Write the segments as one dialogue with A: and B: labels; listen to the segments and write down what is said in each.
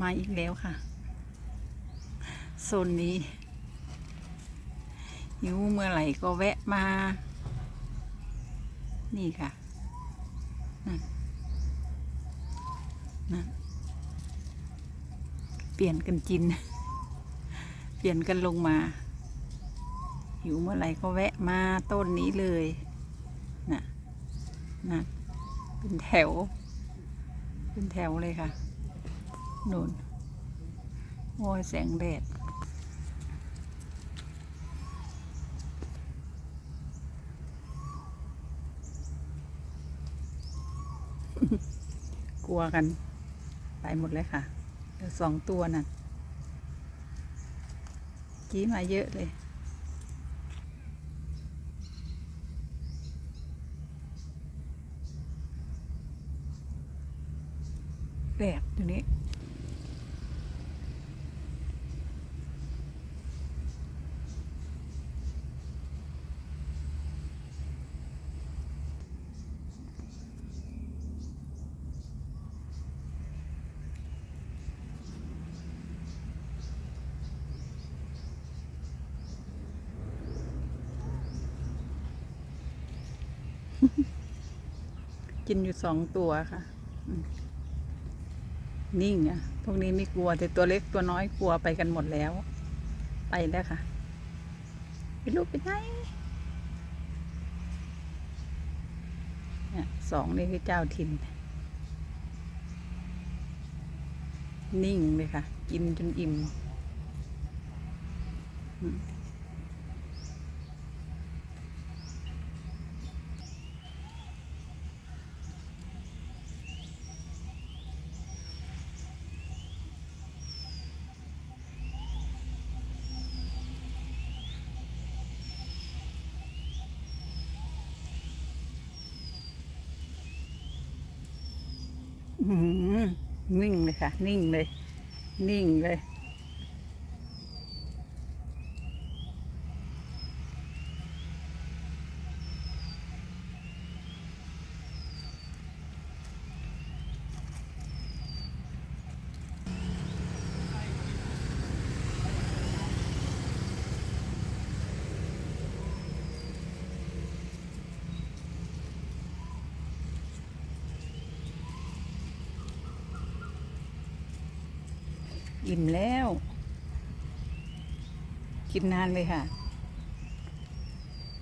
A: มาอีกแล้วค่ะโซนนี้หิวเมื่อไหร่ก็แวะมา นี่ค่ะ นั่น นั่น เปลี่ยนกันจิน เปลี่ยนกันลงมา หิวเมื่อไหร่ก็แวะมาต้นนี้เลยน่ะน่ะเป็นแถว เป็นแถวเลยค่ะ นูนโอ้ยแสงแดดกลัวกัน ไปหมดเลยค่ะเหลือสองตัวน่ะกี้มาเยอะเลย แบบอยู่นี้ กินอยู่สองตัวค่ะ นิ่งอะ พวกนี้ไม่กลัว แต่ตัวเล็กตัวน้อยกลัวไปกันหมดแล้ว ไปแล้วค่ะไม่รู้ไปไหนเนี่ยสองนี่คือเจ้าถิ่นนิ่งเลยค่ะ กินจนอิ่ม นิ่งเลยค่ะ นิ่งเลย นิ่งเลย อิ่มแล้ว กินนานเลยค่ะ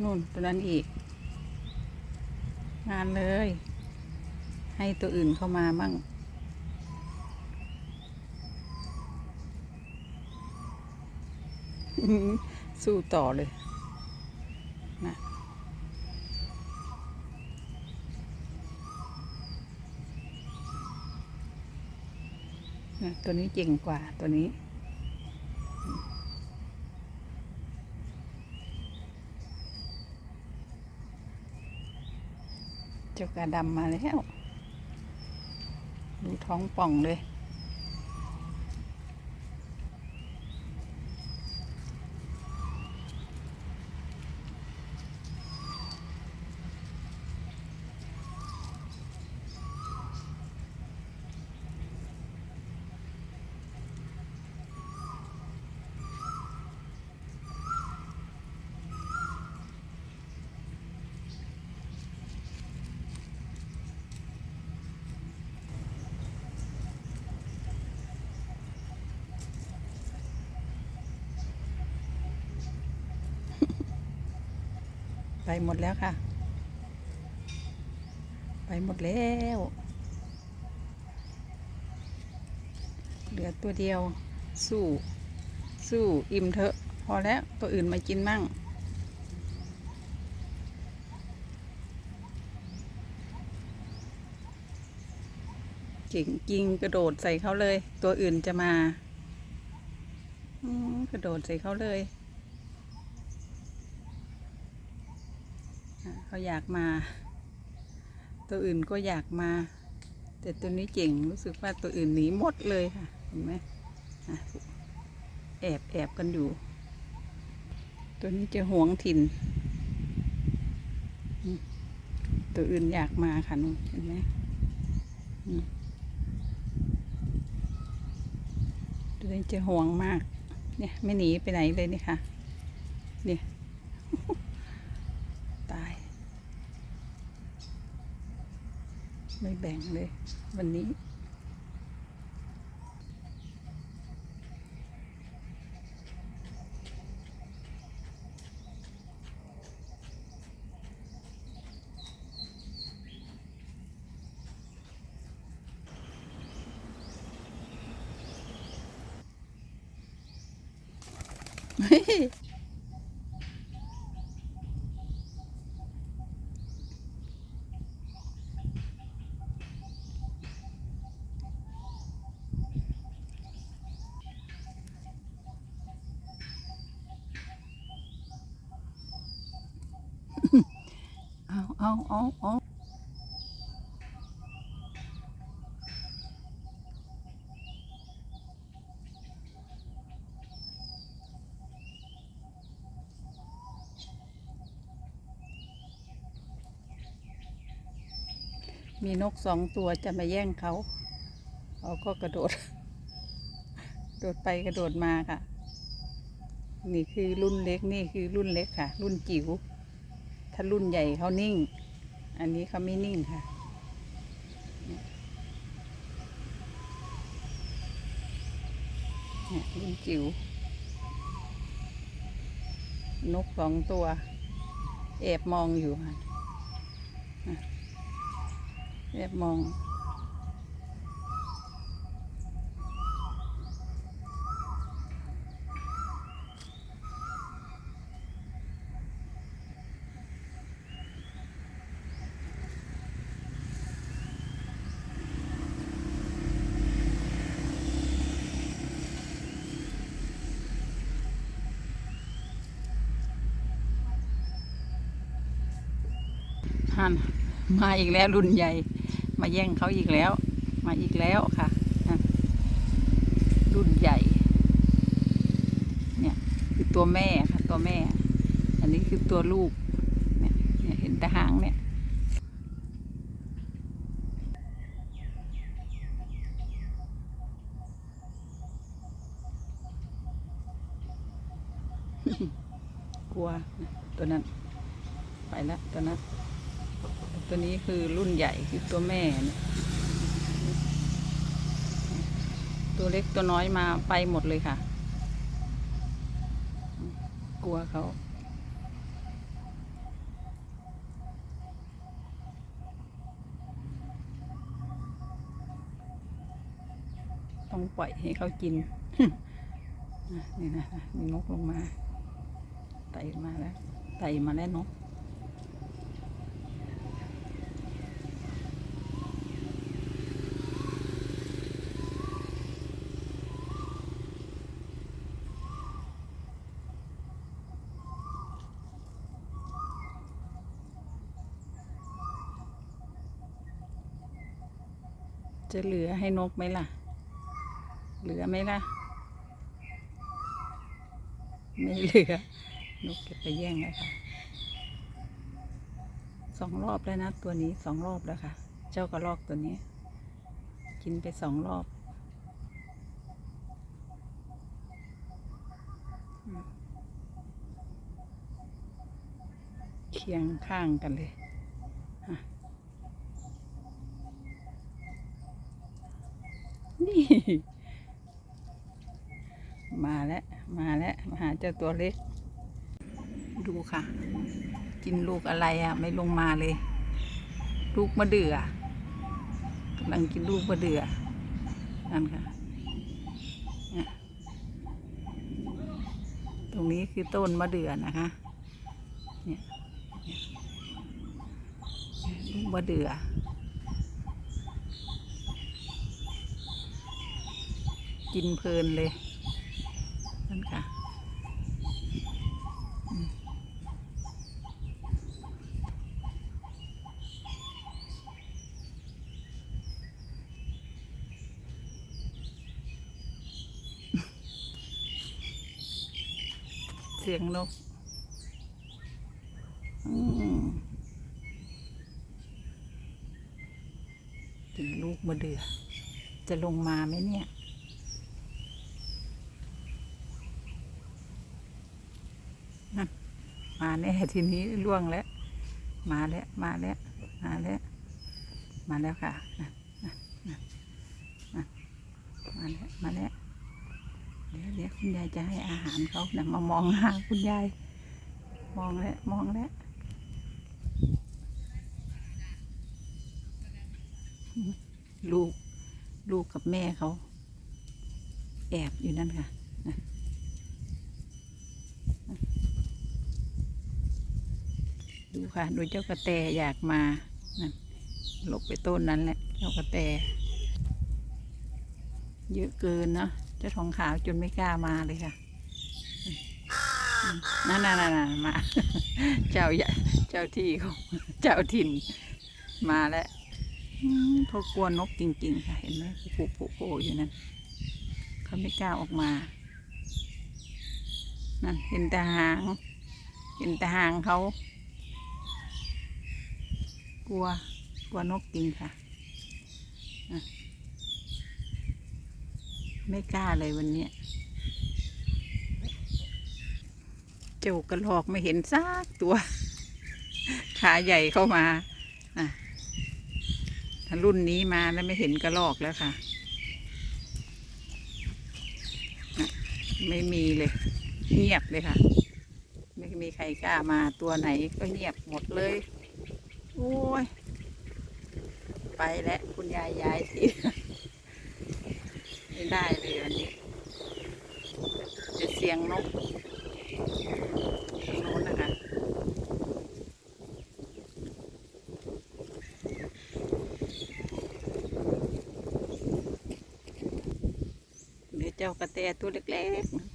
A: นู่นตัวนั้นอีก นานเลย ให้ตัวอื่นเข้ามามั่งสู้ต่อเลยนะ นะตัวนี้เจ๋งกว่าตัวนี้ เจ้ากาดำมาแล้ว ดูท้องป่องเลย หมดแล้วค่ะ ไปหมดแล้ว เหลือตัวเดียว สู้ สู้อิ่มเถอะ พอแล้วตัวอื่นมากินมั่ง เก่งจริงกระโดดใส่เขาเลย ตัวอื่นจะมากระโดดใส่เขาเลย อะ เขาอยากมา ตัวอื่นก็อยากมา แต่ตัวนี้เจ๋งรู้สึกว่าตัวอื่นหนีหมดเลยค่ะ เห็นไหมแอบแอบกันอยู่ ตัวนี้จะหวงถิ่น ตัวอื่นอยากมาค่ะนู่นเห็นไหมอืมเลยจะห่วงมาก เนี่ยไม่หนีไปไหนเลยนี่ค่ะ เนี่ย ตาย ไม่แบ่งเลย วันนี้เอ มีนกสองตัวจะมาแย่งเขาเขาก็กระโดด โดดไปกระโดดมาค่ะ นี่คือรุ่นเล็กนี่คือรุ่นเล็กค่ะ รุ่นจิ๋ว ถ้ารุ่นใหญ่เขานิ่ง อันนี้เขาไม่นิ่งค่ะนี่ยรุ่นจิ๋ว นกสองตัวแอบมองอยู่ค่ะ แอบมองฮันมาอีกแล้วรุ่นใหญ่ มาแย่งเขาอีกแล้ว มาอีกแล้วค่ะ รุ่นใหญ่ เนี่ยคือตัวแม่ค่ะ ตัวแม่ อันนี้คือตัวลูก เนี่ยเยเห็นต่หางเนี่ยกลัวตัวนั้น ไปแล้วตัวนั้น ตัวนี้คือรุ่นใหญ่คือตัวแม่เนี่ยตัวเล็กตัวน้อยมาไปหมดเลยค่ะ กลัวเขาต้องปล่อยให้เขากิน นี่นะมีนกลงมา ไต่มาแล้ว ไต่มาแล้วนก จะเหลือให้นกไหมล่ะ เหลือไหมล่ะ ไม่เหลือ นกเก็บไปแย่งแล้วค่ะสองรอบแล้วนะตัวนี้สองรอบแล้วค่ะ เจ้ากระรอกตัวนี้ กินไปสองรอบอืมเคียงข้างกันเลยอะนี่ มาแล้ว มาแล้วมาหาเจ้าตัวเล็ก ดูค่ะ กินลูกอะไรอะ ไม่ลงมาเลย ลูกมะเดื่อกำลังกินลูกมะเดื่อนั่นค่ะนี่ตรงนี้คือต้นมะเดื่อนะคะ เนี่ยลูกมะเดื่อ กินเพลินเลยนั่นค่ะเสียงนกถึงลูกมาเดือ จะลงมาไหมเนี่ย มา แน่ทีนี้ล่วงแล้ว มาแล้วมาแล้วมาแล้วมาแล้วค่ะมาแล้วมาแล้วเดี๋ยวเดี๋ยวคุณยายจะให้อาหารเขานะมามองหาคุณยาย มองแล้วมองแล้วลูก ลูกกับแม่เขา แอบอยู่นั่นค่ะนะดู ค่ะ ดูเจ้ากระแตอยากมาหลบไปต้นนั้นแหละ เจ้ากระแต เยอะเกินเนาะเจ้าทองขาวจนไม่กล้ามาเลยค่ะนั่นนั่นนั่นมา เจ้าใหญ่เจ้าที่เขาเจ้าถิ่นมาแล้วอืมเขากลัวนกจริง ๆ ค่ะ เห็นไหมผูผูโผอยู่นั่นเขาไม่กล้าออกมา นั่นเห็นแต่หาง เห็นแต่หางเขา ลัว กลัวนกจริงค่ะ ไม่กล้าเลยวันนี้เจ้ากระหลอกไม่เห็นซากตัว ขาใหญ่เข้ามาอะถ้ารุ่นนี้มาแล้วไม่เห็นกระหลอกแล้วค่ะ ไม่มีเลย เงียบเลยค่ะ ไม่มีใครกล้ามาตัวไหนก็เงียบหมดเลย โอ้ย ไปแล้วคุณยายย้ายที่ไม่ได้เลยวันนี้จะเสียงนกโน้นนะคะเดี๋ยวเจ้ากระแตตัวเล็กๆ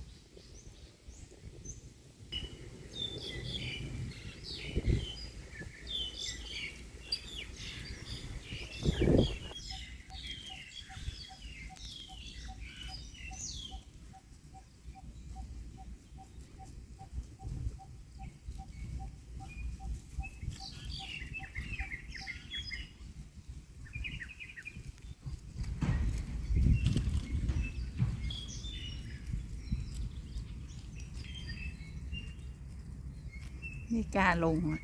A: นะไม่กล้าลงอะ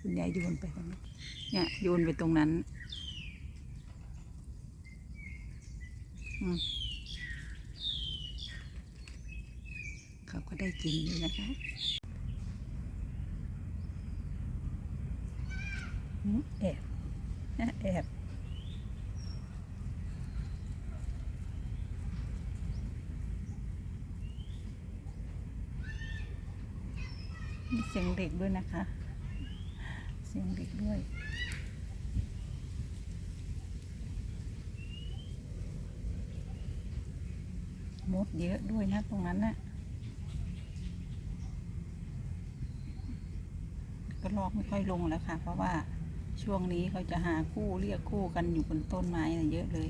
A: คุณยายโยนไปตรงนั้เนี่ยโยนไปตรงนั้นเขาก็ได้กินอยู่นะคะแอบนะแอบ มีเสียงเด็กด้วยนะคะ เสียงเด็กด้วยมดเยอะด้วยนะตรงนั้นน่ะก็ลอกไม่ค่อยลงแล้วค่ะ เพราะว่าช่วงนี้เขาจะหาคู่เรียกคู่กันอยู่บนต้นไม้นะเยอะเลย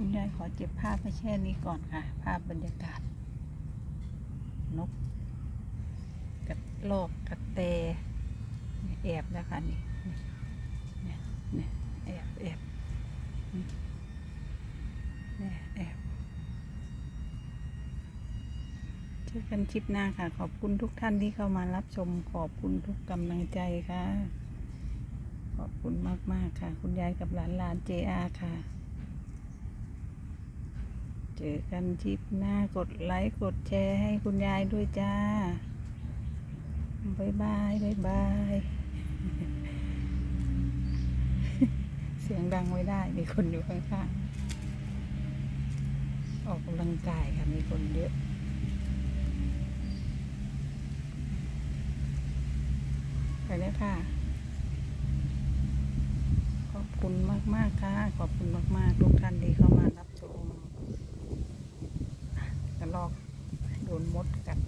A: คุณยายขอเก็บภาพมาแช่นี้ก่อนค่ะ ภาพบรรยากาศ นกกระลกกระแตแอบนะคะนี่เนี่ยเนี่แอบแอบเนี่ยแอบเจอกันคลิปหน้าค่ะ ขอบคุณทุกท่านที่เข้ามารับชม ขอบคุณทุกกำลังใจค่ะ ขอบคุณมาก ๆ ค่ะ คุณยายกับหลานหลานเจอาค่ะ เจอกันคลิปหน้ากดไลค์กดแชร์ให้คุณยายด้วยจ้าบายบายบายบาย เสียงดังไม่ได้ มีคนอยู่ข้างๆ ออกกำลังกายค่ะ มีคนเยอะไปแล้วค่ะ ขอบคุณมาก ๆ ค่ะ ขอบคุณมาก ๆ ทุกท่านที่เข้ามารับ อกโดนมดกัด